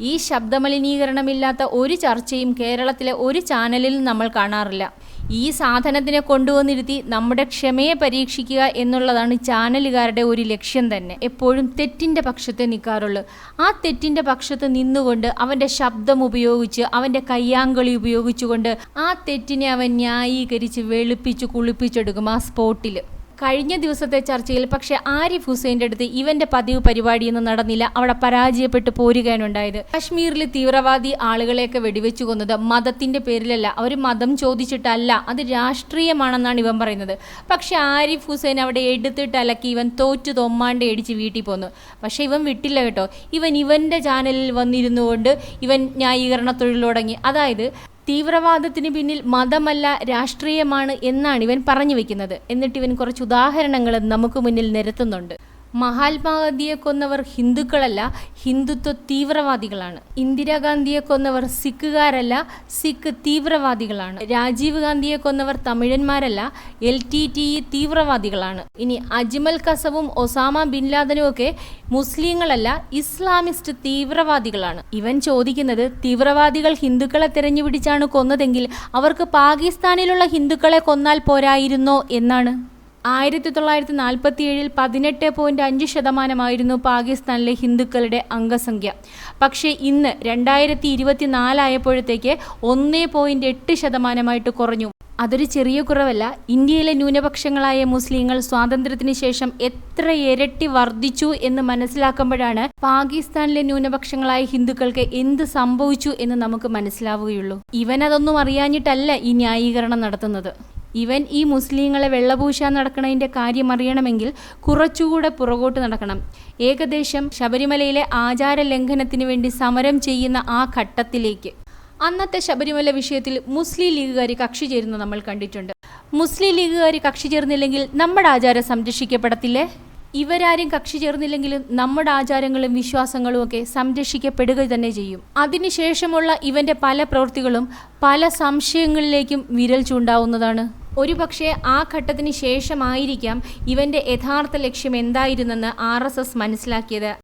ഈ ശബ്ദമലിനീകരണമില്ലാത്ത ഒരു ചർച്ചയും കേരളത്തിലെ ഒരു ചാനലിലും നമ്മൾ കാണാറില്ല. ഈ സാധനത്തിനെ കൊണ്ടുവന്നിരുത്തി നമ്മുടെ ക്ഷമയെ പരീക്ഷിക്കുക എന്നുള്ളതാണ് ചാനലുകാരുടെ ഒരു ലക്ഷ്യം തന്നെ. എപ്പോഴും തെറ്റിന്റെ പക്ഷത്തെ നിൽക്കാറുള്ളൂ. ആ തെറ്റിന്റെ പക്ഷത്ത് നിന്നുകൊണ്ട് അവന്റെ ശബ്ദം ഉപയോഗിച്ച് അവന്റെ കയ്യാങ്കളി ഉപയോഗിച്ചുകൊണ്ട് ആ തെറ്റിനെ അവൻ ന്യായീകരിച്ച് വെളുപ്പിച്ച് കുളിപ്പിച്ചെടുക്കും ആ സ്പോട്ടിൽ കഴിഞ്ഞ ദിവസത്തെ ചർച്ചയിൽ പക്ഷെ ആരിഫ് ഹുസൈന്റെ അടുത്ത് ഇവന്റെ പതിവ് പരിപാടിയൊന്നും നടന്നില്ല. അവിടെ പരാജയപ്പെട്ടു പോരുകയാണുണ്ടായത്. കാശ്മീരിൽ തീവ്രവാദി ആളുകളെയൊക്കെ വെടിവെച്ചു കൊന്നത് മതത്തിന്റെ പേരിലല്ല അവർ മതം ചോദിച്ചിട്ടല്ല അത് രാഷ്ട്രീയമാണെന്നാണ് ഇവൻ പറയുന്നത്. പക്ഷെ ആരിഫ് ഹുസൈൻ അവിടെ എടുത്തിട്ട് അലക്കി ഇവൻ തോറ്റു തൊമ്മാണ്ട് അടിച്ച് വീട്ടിൽ പോന്നു. പക്ഷെ ഇവൻ വിട്ടില്ല കേട്ടോ. ഇവൻ ഇവന്റെ ചാനലിൽ വന്നിരുന്നു കൊണ്ട് ഇവൻ ന്യായീകരണ തൊഴിൽ തുടങ്ങി അതായത് തീവ്രവാദത്തിന് പിന്നിൽ മതമല്ല രാഷ്ട്രീയമാണ് എന്നാണ് ഇവൻ പറഞ്ഞു വെക്കുന്നത്. എന്നിട്ട് ഇവൻ കുറച്ച് ഉദാഹരണങ്ങൾ നമുക്ക് മുന്നിൽ നിരത്തുന്നുണ്ട്. മഹാത്മാഗാന്ധിയെ കൊന്നവർ ഹിന്ദുക്കളല്ല ഹിന്ദുത്വ തീവ്രവാദികളാണ്. ഇന്ദിരാഗാന്ധിയെ കൊന്നവർ സിഖുകാരല്ല സിഖ് തീവ്രവാദികളാണ്. രാജീവ് ഗാന്ധിയെ കൊന്നവർ തമിഴന്മാരല്ല എൽ ടി ടി ഇ തീവ്രവാദികളാണ്. ഇനി അജ്മൽ കസവും ഒസാമ ബിൻ ലാദനും ഒക്കെ മുസ്ലിങ്ങളല്ല ഇസ്ലാമിസ്റ്റ് തീവ്രവാദികളാണ്. ഇവൻ ചോദിക്കുന്നത് തീവ്രവാദികൾ ഹിന്ദുക്കളെ തിരഞ്ഞുപിടിച്ചാണ് കൊന്നതെങ്കിൽ അവർക്ക് പാകിസ്ഥാനിലുള്ള ഹിന്ദുക്കളെ കൊന്നാൽ പോരായിരുന്നോ എന്നാണ്. ആയിരത്തി തൊള്ളായിരത്തി നാൽപ്പത്തി ഏഴിൽ പതിനെട്ട് പോയിന്റ് അഞ്ച് ശതമാനമായിരുന്നു പാകിസ്ഥാനിലെ ഹിന്ദുക്കളുടെ അംഗസംഖ്യ. പക്ഷേ ഇന്ന് രണ്ടായിരത്തി ഇരുപത്തി നാലായപ്പോഴത്തേക്ക് ഒന്നേ പോയിന്റ് എട്ട് ശതമാനമായിട്ട് കുറഞ്ഞു. അതൊരു ചെറിയ കുറവല്ല. ഇന്ത്യയിലെ ന്യൂനപക്ഷങ്ങളായ മുസ്ലിങ്ങൾ സ്വാതന്ത്ര്യത്തിന് ശേഷം എത്ര ഇരട്ടി വർദ്ധിച്ചു എന്ന് മനസ്സിലാക്കുമ്പോഴാണ് പാകിസ്ഥാനിലെ ന്യൂനപക്ഷങ്ങളായ ഹിന്ദുക്കൾക്ക് എന്ത് സംഭവിച്ചു എന്ന് നമുക്ക് മനസ്സിലാവുകയുള്ളൂ. ഇവനതൊന്നും അറിയാഞ്ഞിട്ടല്ല ഈ ന്യായീകരണം നടത്തുന്നത്. ഇവൻ ഈ മുസ്ലിങ്ങളെ വെള്ളപൂശാൻ നടക്കണതിന്റെ കാര്യം അറിയണമെങ്കിൽ കുറച്ചുകൂടെ പുറകോട്ട് നടക്കണം. ഏകദേശം ശബരിമലയിലെ ആചാര ലംഘനത്തിന് വേണ്ടി സമരം ചെയ്യുന്ന ആ ഘട്ടത്തിലേക്ക്. അന്നത്തെ ശബരിമല വിഷയത്തിൽ മുസ്ലിം ലീഗുകാർ കക്ഷി ചേരുന്നത് നമ്മൾ കണ്ടിട്ടുണ്ട്. മുസ്ലിം ലീഗുകാർ കക്ഷി ചേർന്നില്ലെങ്കിൽ നമ്മുടെ ആചാരം സംരക്ഷിക്കപ്പെടത്തില്ലേ? ഇവരാരും കക്ഷി ചേർന്നില്ലെങ്കിലും നമ്മുടെ ആചാരങ്ങളും വിശ്വാസങ്ങളും ഒക്കെ സംരക്ഷിക്കപ്പെടുക തന്നെ ചെയ്യും. അതിനുശേഷമുള്ള ഇവന്റെ പല പ്രവൃത്തികളും പല സംശയങ്ങളിലേക്കും വിരൽ ചൂണ്ടാവുന്നതാണ്. ഒരുപക്ഷെ ആ ഘട്ടത്തിന് ശേഷമായിരിക്കാം ഇവന്റെ യഥാർത്ഥ ലക്ഷ്യം എന്തായിരുന്നെന്ന് ആർ മനസ്സിലാക്കിയത്.